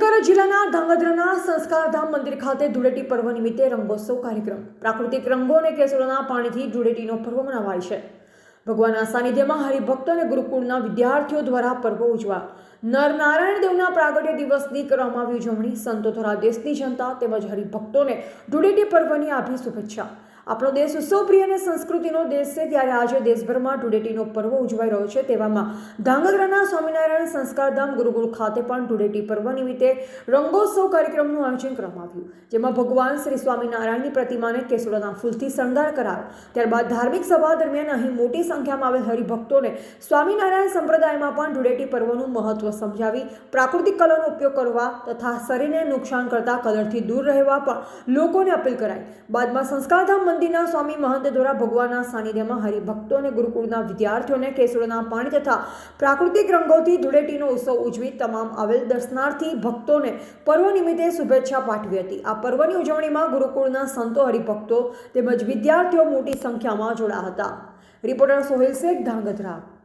નર્મદા જિલ્લાના ધાંગધ્રાના સંસ્કારધામ મંદિર ખાતે ધૂળેટી પર્વ નિમિત્તે રંગોત્સવ કાર્યક્રમ. પ્રાકૃતિક રંગો અને કેસરોના પાણીથી ધૂળેટીનો પર્વ મનાવાય છે. ભગવાનના સાનિધ્યમાં હરિભક્તો અને ગુરુકુળના વિદ્યાર્થીઓ દ્વારા પર્વ ઉજવા નરનારાયણ દેવના પ્રાગટ્ય દિવસની કરવામાં આવી ઉજવણી સંતો દ્વારા દેશની જનતા તેમજ હરિભક્તોને ધૂળેટી પર્વની આભી શુભેચ્છા. આપણો દેશ ઉત્સવપ્રિય અને સંસ્કૃતિનો દેશ છે, ત્યારે આજે દેશભરમાં ધૂળેટીનો પર્વ ઉજવાઈ રહ્યો છે. તેવામાં ધાંગધ્રાના સ્વામિનારાયણ સંસ્કારધામ ગુરુકુળ ખાતે પણ ધૂળેટી પર્વ નિમિત્તે રંગોત્સવ કાર્યક્રમનું આયોજન કરવામાં આવ્યું. જેમાં ભગવાન શ્રી સ્વામિનારાયણની પ્રતિમાને કેસુડાના ફૂલથી શણગાર કરાયો. ત્યારબાદ ધાર્મિક સભા દરમિયાન અહીં મોટી સંખ્યામાં આવેલ હરિભક્તોને સ્વામિનારાયણ સંપ્રદાયમાં પણ ધૂળેટી પર્વનું મહત્વ સમજાવી, પ્રાકૃતિક કલરનો ઉપયોગ કરવા તથા શરીરને નુકસાન કરતા કલરથી દૂર રહેવા પણ લોકોને અપીલ કરાઈ. બાદમાં સંસ્કારધામ મંદિરના સ્વામી મહંત દ્વારા ભગવાનના સાનિધ્યમાં હરિભક્તો અને ગુરુકુળના વિદ્યાર્થીઓને કેસુડાના પાણી તથા પ્રાકૃતિક રંગોથી ધૂળેટીનો ઉત્સવ ઉજવી તમામ આવેલ દર્શનાર્થી ભક્તોને પર્વ નિમિત્તે શુભેચ્છા પાઠવી હતી. આ પર્વની ઉજવણીમાં ગુરુકુળના સંતો, હરિભક્તો તેમજ વિદ્યાર્થીઓ મોટી સંખ્યામાં જોડાયા હતા. રિપોર્ટર સોહેલ શેખ, ધાંગધ્રા.